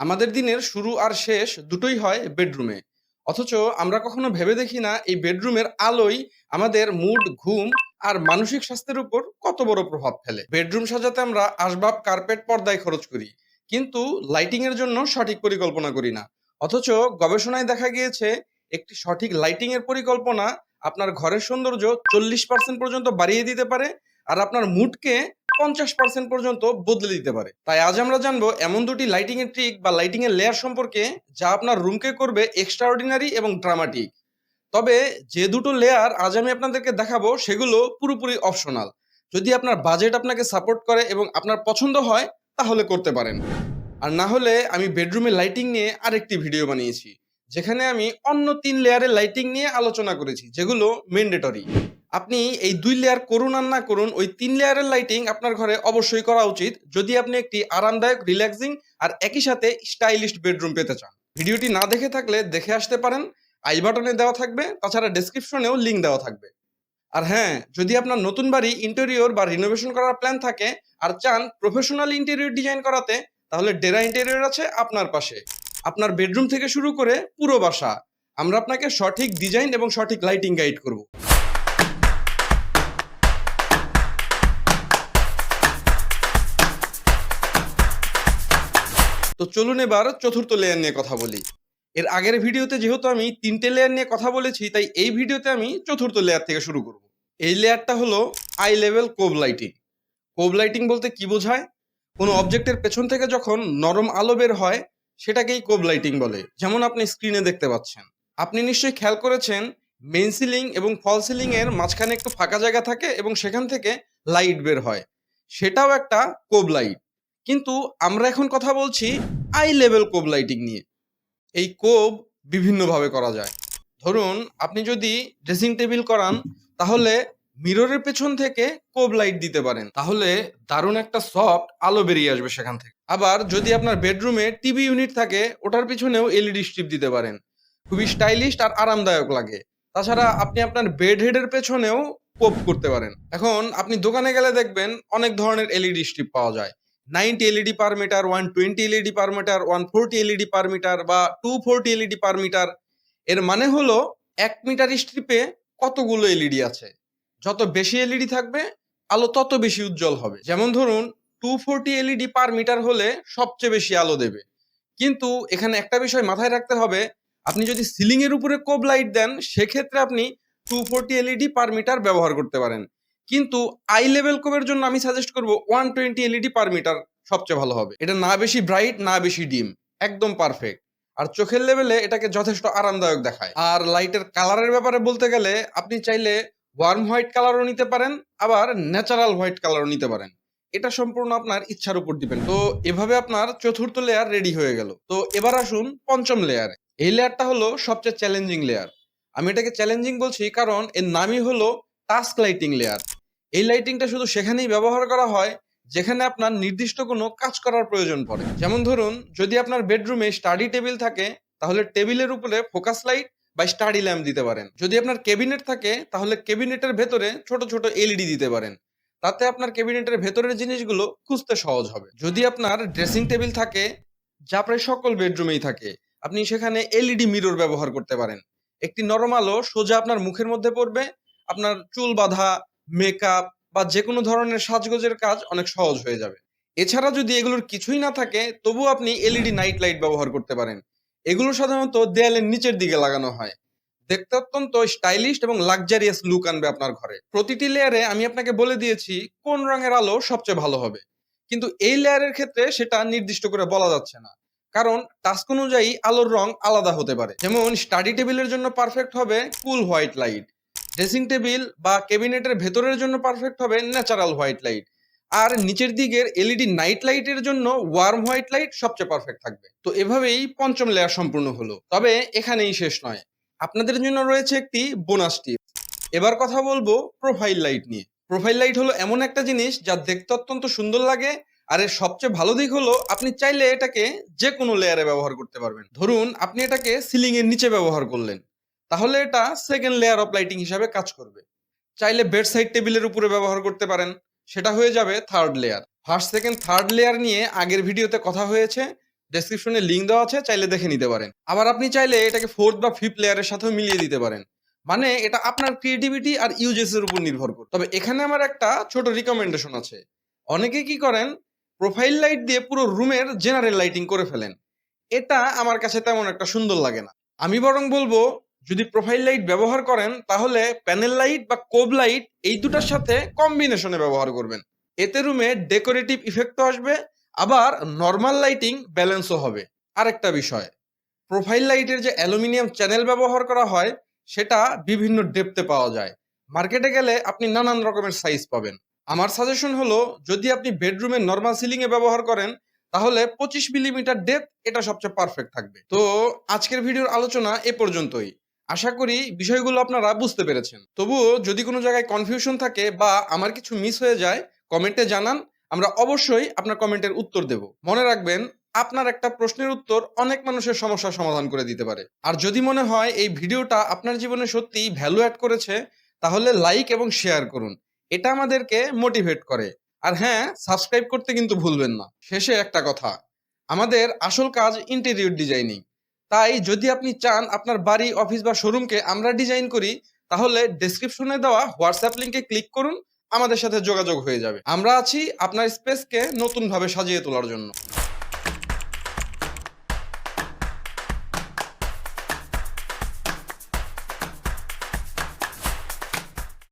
আমাদের দিনের শুরু আর শেষ দুটোই হয় বেডরুমে। অথচ আমরা কখনো ভেবে দেখি না এই বেডরুমের আলোই আমাদের মুড, ঘুম আর মানসিক স্বাস্থ্যের উপর কত বড় প্রভাব ফেলে। বেডরুম সাজাতে আমরা আসবাব, কার্পেট, পর্দায় খরচ করি। কিন্তু লাইটিং এর জন্য সঠিক পরিকল্পনা করি না। অথচ গবেষণায় দেখা গিয়েছে, একটি সঠিক লাইটিং এর পরিকল্পনা আপনার ঘরের সৌন্দর্য চল্লিশ পার্সেন্ট পর্যন্ত বাড়িয়ে দিতে পারে আর আপনার মুডকে পঞ্চাশ পার্সেন্ট পর্যন্ত বদলে দিতে পারে। তাই আজ আমরা জানব এমন দুটি লাইটিং এর ট্রিক বা লাইটিং এর লেয়ার সম্পর্কে যা আপনার রুমকে করবে এক্সট্রা অর্ডিনারি এবং ড্রামাটিক তবে যে দুটো লেয়ার আজ আমি আপনাদেরকে দেখাবো সেগুলো পুরোপুরি অপশনাল যদি আপনার বাজেট আপনাকে সাপোর্ট করে এবং আপনার পছন্দ হয়, তাহলে করতে পারেন। আর না হলে আমি বেডরুমে লাইটিং নিয়ে আরেকটি ভিডিও বানিয়েছি, যেখানে আমি অন্য তিন লেয়ারের লাইটিং নিয়ে আলোচনা করেছি, যেগুলো মেন্ডেটরি আপনি এই দুই লেয়ার করুন আর না করুন, ওই তিন লেয়ারের লাইটিং আপনার ঘরে অবশ্যই করা উচিত। যদি আপনি একটি আরামদায়ক রিল্যাক্সিং আর একই সাথে স্টাইলিশ বেডরুম পেতে চান। ভিডিওটি না দেখে থাকলে দেখে আসতে পারেন। আই বাটনে দেওয়া থাকবে, তাছাড়া ডেসক্রিপশনেও লিঙ্ক দেওয়া থাকবে। আর হ্যাঁ যদি আপনার নতুন বাড়ি ইন্টেরিয়র বা রিনোভেশন করার প্ল্যান থাকে আর চান প্রফেশনাল ইন্টেরিয়র ডিজাইন করাতে, তাহলে ডেরা ইন্টেরিয়র আছে আপনার পাশে। আপনার বেডরুম থেকে শুরু করে পুরো বাসা। আমরা আপনাকে সঠিক ডিজাইন এবং সঠিক লাইটিং গাইড করব। তো চলুন এবার চতুর্থ লেয়ার নিয়ে কথা বলি। এর আগের ভিডিওতে যেহেতু আমি তিনটে লেয়ার নিয়ে কথা বলেছি, তাই এই ভিডিওতে আমি চতুর্থ লেয়ার থেকে শুরু করব। এই লেয়ারটা হলো eye level cob lighting cob lighting বলতে কি বোঝায়? কোনো অবজেক্টের পেছন থেকে যখন নরম আলো বের হয়, সেটাকেই কোব লাইটিং বলে। যেমন আপনি স্ক্রিনে দেখতে পাচ্ছেন। আপনি নিশ্চয়ই খেয়াল করেছেন মেন সিলিং এবং ফল সিলিং এর মাঝখানে একটু ফাঁকা জায়গা থাকে এবং সেখান থেকে লাইট বের হয়। সেটাও একটা কোব লাইট কিন্তু আমরা এখন কথা বলছি আই লেভেল কোব লাইটিং নিয়ে। এই কোব বিভিন্নভাবে করা যায়। ধরুন, আপনি যদি ড্রেসিং টেবিল করান, তাহলে মিররের পেছন থেকে কোব লাইট দিতে পারেন। তাহলে দারুণ একটা সফট আলো বেরিয়ে আসবে সেখান থেকে। আবার যদি আপনার বেডরুমে টিভি ইউনিট থাকে, ওটার পিছনেও এলইডি স্ট্রিপ দিতে পারেন। খুবই স্টাইলিশ আর আরামদায়ক লাগে। তাছাড়া আপনি আপনার বেড হেডের পেছনেও কোপ করতে পারেন। এখন আপনি দোকানে গেলে দেখবেন অনেক ধরনের এলইডি স্ট্রিপ পাওয়া যায়। Ninety LED per metre one twenty LED per metre one forty LED per metre বা two forty LED per metre এর মানে হলো এক মিটার স্ট্রিপে কতগুলো এলইডি আছে। যত বেশি এলইডি থাকবে, আলো তত বেশি উজ্জ্বল হবে। যেমন ধরুন two forty LED per metre হলে সবচেয়ে বেশি আলো দেবে। কিন্তু এখানে একটা বিষয় মাথায় রাখতে হবে, আপনি যদি সিলিং এর উপরে কোব লাইট দেন, সেক্ষেত্রে আপনি two forty LED per metre ব্যবহার করতে পারেন। কিন্তু আই লেভেল কোবের জন্য আমি সাজেস্ট করব one twenty LED per metre সবচেয়ে ভালো হবে। এটা না বেশি ব্রাইট না বেশি ডিম একদম পারফেক্ট আর চোখের লেভেলে এটাকে যথেষ্ট আরামদায়ক দেখায়। আর লাইটের কালারের ব্যাপারে বলতে গেলে আপনি চাইলে ওয়ার্ম হোয়াইট কালারও নিতে পারেন, আবার ন্যাচারাল হোয়াইট কালারও নিতে পারেন। এটা সম্পূর্ণ আপনার ইচ্ছার উপর দিবেন তো এভাবে আপনার চতুর্থ লেয়ার রেডি হয়ে গেল। তো এবার আসুন পঞ্চম লেয়ারে এই লেয়ারটা হলো সবচেয়ে চ্যালেঞ্জিং লেয়ার আমি এটাকে চ্যালেঞ্জিং বলছি কারণ এর নামই হলো টাস্ক লাইটিং লেয়ার এই লাইটিংটা শুধু সেখানেই ব্যবহার করা হয়, যেখানে আপনার নির্দিষ্ট কোনো কাজ করার প্রয়োজন পড়ে। যেমন ধরুন, যদি আপনার বেডরুমে স্টাডি টেবিল থাকে, তাহলে টেবিলের উপরে ফোকাস লাইট বা স্টাডি ল্যাম্প দিতে পারেন। যদি আপনার ক্যাবিনেট থাকে, তাহলে ক্যাবিনেটের ভেতরে ছোট ছোট এলইডি দিতে পারেন। তাতে আপনার ক্যাবিনেটের ভেতরের জিনিসগুলো খুঁজতে সহজ হবে। যদি আপনার ড্রেসিং টেবিল থাকে, যা প্রায় সকল বেডরুমেই থাকে, আপনি সেখানে এলইডি মিরর ব্যবহার করতে পারেন। একটি নরম আলো সোজা আপনার মুখের মধ্যে পড়বে, আপনার চুল বাঁধা মেকআপ বা যে কোনো ধরনের সাজগোজের কাজ অনেক সহজ হয়ে যাবে। এছাড়া যদি এগুলোর কিছুই না থাকে তবু আপনি এলইডি নাইট লাইট ব্যবহার করতে পারেন। এগুলো সাধারণত দেয়ালের নিচের দিকে লাগানো হয়। দেখতে অত্যন্ত স্টাইলিশ এবং লাক্সারিয়াস লুক আনবে আপনার ঘরে। প্রতিটি লেয়ারে আমি আপনাকে বলে দিয়েছি কোন রঙের আলো সবচেয়ে ভালো হবে। কিন্তু এই লেয়ারের ক্ষেত্রে সেটা নির্দিষ্ট করে বলা যাচ্ছে না। কারণ টাস্ক অনুযায়ী আলোর রং আলাদা হতে পারে। যেমন স্টাডি টেবিলের জন্য পারফেক্ট হবে cool white light dressing table বা ক্যাবিনেটের ভেতরের জন্য পারফেক্ট হবে ন্যাচারাল হোয়াইট লাইট আর নিচের দিকের এলইডি নাইট লাইটের জন্য ওয়ার্ম হোয়াইট লাইট সবচেয়ে পারফেক্ট থাকবে। তো এভাবেই পঞ্চম লেয়ার সম্পূর্ণ হলো। তবে এখানেই শেষ নয়। আপনাদের জন্য রয়েছে একটি বোনাস টিপ এবার কথা বলব প্রোফাইল লাইট নিয়ে। প্রোফাইল লাইট হলো এমন একটা জিনিস যা দেখতে অত্যন্ত সুন্দর লাগে আর এর সবচেয়ে ভালো দিক হলো আপনি চাইলে এটাকে যে কোনো লেয়ারে ব্যবহার করতে পারবেন। ধরুন, আপনি এটাকে সিলিং এর নিচে ব্যবহার করলেন। তাহলে এটা সেকেন্ড লেয়ার অফ লাইটিং হিসাবে কাজ করবে। চাইলে বেড সাইড টেবিলের উপরে ব্যবহার করতে পারেন, সেটা হয়ে যাবে third layer first second third layer নিয়ে আগের ভিডিওতে কথা হয়েছে ডেসক্রিপশনে লিঙ্ক দেওয়া আছে, চাইলে দেখে নিতে পারেন। আবার আপনি চাইলে এটাকে ফোর্থ বা ফিফথ লেয়ারের সাথেও মিলিয়ে দিতে পারেন। মানে এটা আপনার ক্রিয়েটিভিটি আর ইউজেস এর উপর নির্ভর করে। তবে এখানে আমার একটা ছোট রিকমেন্ডেশন আছে। অনেকে কি করেন প্রোফাইল লাইট দিয়ে পুরো রুমের জেনারেল লাইটিং করে ফেলেন। এটা আমার কাছে তেমন একটা সুন্দর লাগে না। আমি বরং বলব যদি প্রোফাইল লাইট ব্যবহার করেন, তাহলে প্যানেল লাইট বা কোব লাইট এই দুটার সাথে কম্বিনেশনে ব্যবহার করবেন। এতে রুমে ডেকোরেটিভ ইফেক্টও আসবে, আবার নর্মাল লাইটিং ব্যালেন্সও হবে। আরেকটা বিষয় প্রোফাইল লাইটের যে অ্যালুমিনিয়াম চ্যানেল ব্যবহার করা হয়, সেটা বিভিন্ন ডেপতে পাওয়া যায়। মার্কেটে গেলে আপনি নানান রকমের সাইজ পাবেন। আমার সাজেশন হলো, যদি আপনি বেডরুমে নর্মাল সিলিংয়ে ব্যবহার করেন, তাহলে পঁচিশ মিলিমিটার ডেপ এটা সবচেয়ে পারফেক্ট থাকবে। তো আজকের ভিডিওর আলোচনা এ পর্যন্তই। আশা করি বিষয়গুলো আপনারা বুঝতে পেরেছেন। তবুও যদি কোনো জায়গায় কনফিউশন থাকে বা আমার কিছু মিস হয়ে যায় কমেন্টে জানান, আমরা অবশ্যই আপনার কমেন্টের উত্তর দেব। মনে রাখবেন, আপনার একটা প্রশ্নের উত্তর অনেক মানুষের সমস্যার সমাধান করে দিতে পারে। আর যদি মনে হয় এই ভিডিওটা আপনার জীবনে সত্যিই ভ্যালু অ্যাড করেছে, তাহলে লাইক এবং শেয়ার করুন। এটা আমাদেরকে মোটিভেট করে। আর হ্যাঁ সাবস্ক্রাইব করতে কিন্তু ভুলবেন না। শেষে একটা কথা, আমাদের আসল কাজ ইন্টেরিয়র ডিজাইনিং তাই যদি আপনি চান আপনার বাড়ি অফিস বা শোরুমকে আমরা ডিজাইন করি, তাহলে ডেসক্রিপশনে দেওয়া হোয়াটসঅ্যাপ লিঙ্কে ক্লিক করুন, আমাদের সাথে যোগাযোগ হয়ে যাবে। আমরা আছি আপনার স্পেসকে নতুনভাবে সাজিয়ে তোলার জন্য।